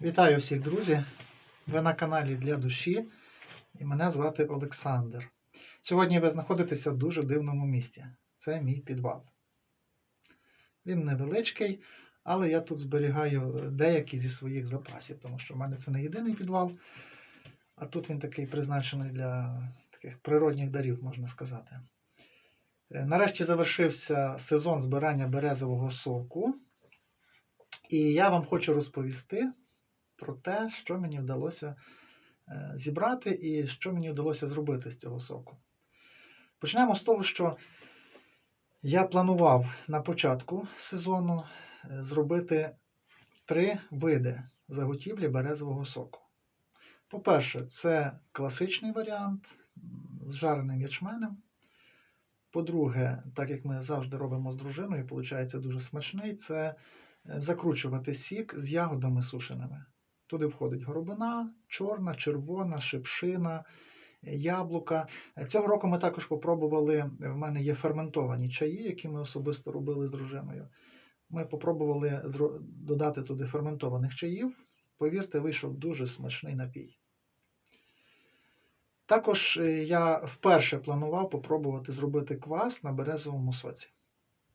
Вітаю всіх, друзі! Ви на каналі Для душі і мене звати Олександр. Сьогодні ви знаходитеся в дуже дивному місці. Це мій підвал. Він невеличкий, але я тут зберігаю деякі зі своїх запасів, тому що в мене це не єдиний підвал, а тут він такий призначений для таких природних дарів, можна сказати. Е, Нарешті завершився сезон збирання березового соку. І я вам хочу розповісти про те, що мені вдалося е, зібрати і що мені вдалося зробити з цього соку. Почнемо з того, що я планував на початку сезону е, зробити три види заготівлі березового соку. По-перше, це класичний варіант з жареним ячменем. По-друге, так як ми завжди робимо з дружиною, виходить дуже смачний, це е, закручувати сік з ягодами сушеними. Туди входить горобина, чорна, червона, шипшина, е, яблука. Е, Цього року ми також попробували, в мене є ферментовані чаї, які ми особисто робили з дружиною. Ми попробували додати туди ферментованих чаїв. Повірте, вийшов дуже смачний напій. Також е, я вперше планував попробувати зробити квас на березовому соці.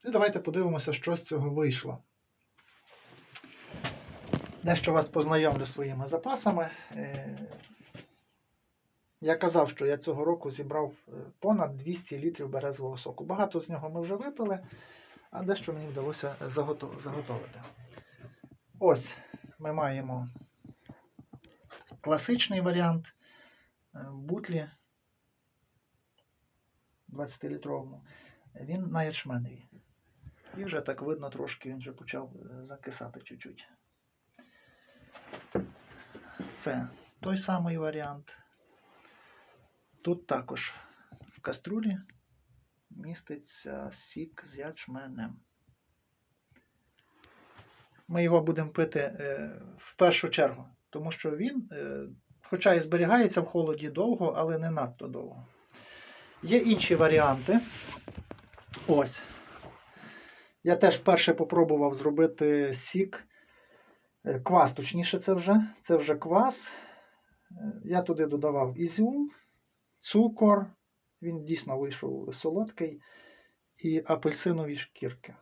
І давайте подивимося, що з цього вийшло. Дещо вас познайомлю своїми запасами. Е, Я казав, що я цього року зібрав е, понад 200 літрів березового соку. Багато з нього ми вже випили, а дещо мені вдалося заготовити. Ось ми маємо класичний варіант е, бутлі 20-літровому. Він на ячменеві. І вже так видно трошки, він вже почав закисати чуть-чуть. Це той самий варіант. Тут також в каструлі міститься сік з ячменем. Ми його будемо пити е, в першу чергу, тому що він, е, хоча і зберігається в холоді довго, але не надто довго. Є інші варіанти. Ось. Я теж вперше попробував зробити сік. Е, Квас, точніше, це вже. Це вже квас. Е, Я туди додавав ізюм, цукор. Він дійсно вийшов солодкий. І апельсинові шкірки.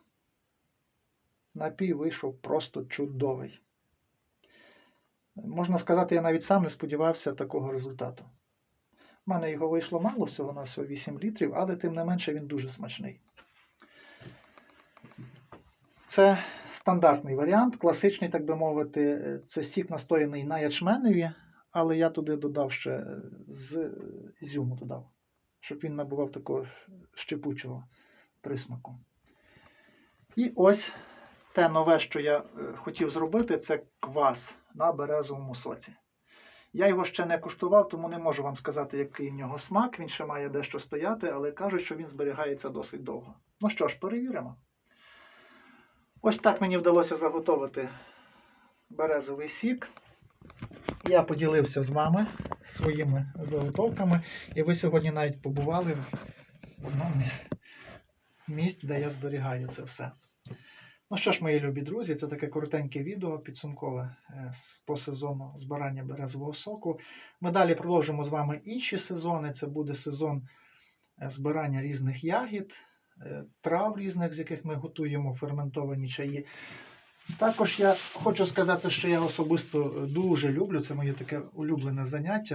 Напій вийшов просто чудовий. Можна сказати, я навіть сам не сподівався такого результату. У мене його вийшло мало, всього на всього 8 літрів, але тим не менше він дуже смачний. Це стандартний варіант, класичний, так би мовити, це сік настояний на ячменеві, але я туди додав ще е, з ізюму додав, щоб він набував такого щепучого присмаку. І ось те нове, що я е, хотів зробити, це квас на березовому соці. Я його ще не куштував, тому не можу вам сказати, який в нього смак. Він ще має дещо стояти, але кажуть, що він зберігається досить довго. Ну що ж, перевіримо. Ось так мені вдалося заготовити березовий сік. Я поділився з вами своїми заготовками, і ви сьогодні навіть побували в одному із місць, де я зберігаю це все. Ну що ж, мої любі друзі, це таке коротеньке відео підсумкове е, по сезону збирання березового соку. Ми далі продовжимо з вами інші сезони. Це буде сезон е, збирання різних ягід, трав різних, з яких ми готуємо ферментовані чаї. Також я хочу сказати, що я особисто дуже люблю, це моє таке улюблене заняття,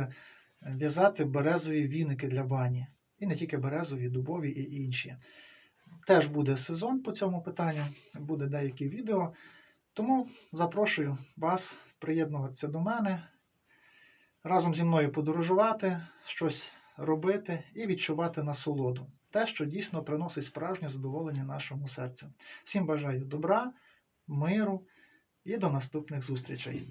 е, в'язати березові віники для бані. І не тільки березові, дубові і інші. Теж буде сезон по цьому питанню, буде деякі відео. Тому запрошую вас приєднуватися до мене, разом зі мною подорожувати, щось робити і відчувати насолоду. Те, що дійсно приносить справжнє задоволення нашому серцю. Всім бажаю добра, миру і до наступних зустрічей.